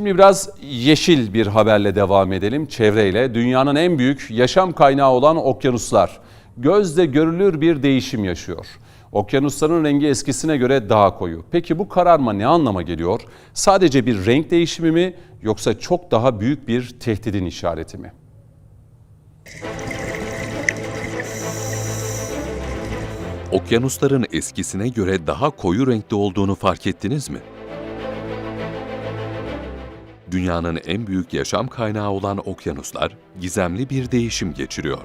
Şimdi biraz yeşil bir haberle devam edelim çevreyle. Dünyanın en büyük yaşam kaynağı olan okyanuslar gözle görülür bir değişim yaşıyor. Okyanusların rengi eskisine göre daha koyu. Peki bu kararma ne anlama geliyor? Sadece bir renk değişimi mi yoksa çok daha büyük bir tehdidin işareti mi? Okyanusların eskisine göre daha koyu renkte olduğunu fark ettiniz mi? Dünyanın en büyük yaşam kaynağı olan okyanuslar gizemli bir değişim geçiriyor.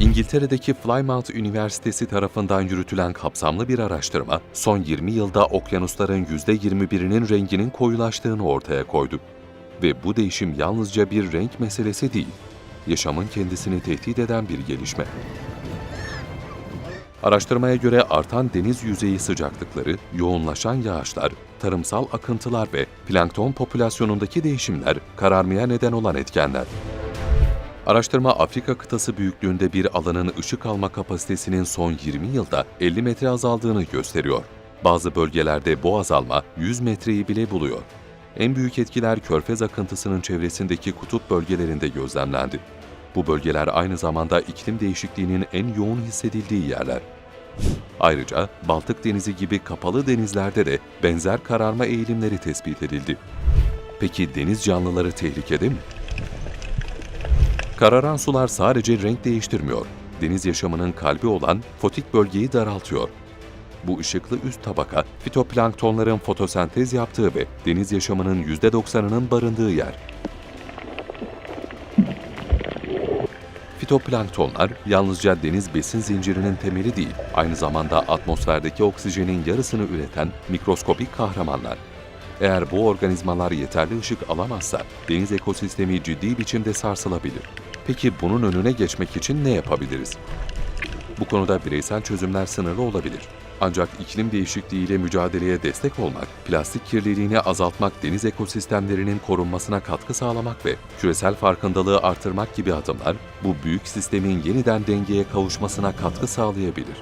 İngiltere'deki Plymouth Üniversitesi tarafından yürütülen kapsamlı bir araştırma, son 20 yılda okyanusların %21'inin renginin koyulaştığını ortaya koydu. Ve bu değişim yalnızca bir renk meselesi değil, yaşamın kendisini tehdit eden bir gelişme. Araştırmaya göre artan deniz yüzeyi sıcaklıkları, yoğunlaşan yağışlar, tarımsal akıntılar ve plankton popülasyonundaki değişimler kararmaya neden olan etkenler. Araştırma Afrika kıtası büyüklüğünde bir alanın ışık alma kapasitesinin son 20 yılda 50 metre azaldığını gösteriyor. Bazı bölgelerde bu azalma 100 metreyi bile buluyor. En büyük etkiler körfez akıntısının çevresindeki kutup bölgelerinde gözlemlendi. Bu bölgeler aynı zamanda iklim değişikliğinin en yoğun hissedildiği yerler. Ayrıca Baltık Denizi gibi kapalı denizlerde de benzer kararma eğilimleri tespit edildi. Peki deniz canlıları tehlikede mi? Kararan sular sadece renk değiştirmiyor. Deniz yaşamının kalbi olan fotik bölgeyi daraltıyor. Bu ışıklı üst tabaka, fitoplanktonların fotosentez yaptığı ve deniz yaşamının %90'ının barındığı yer. Fitoplanktonlar yalnızca deniz besin zincirinin temeli değil, aynı zamanda atmosferdeki oksijenin yarısını üreten mikroskopik kahramanlar. Eğer bu organizmalar yeterli ışık alamazsa deniz ekosistemi ciddi biçimde sarsılabilir. Peki bunun önüne geçmek için ne yapabiliriz? Bu konuda bireysel çözümler sınırlı olabilir. Ancak iklim değişikliğiyle mücadeleye destek olmak, plastik kirliliğini azaltmak, deniz ekosistemlerinin korunmasına katkı sağlamak ve küresel farkındalığı artırmak gibi adımlar bu büyük sistemin yeniden dengeye kavuşmasına katkı sağlayabilir.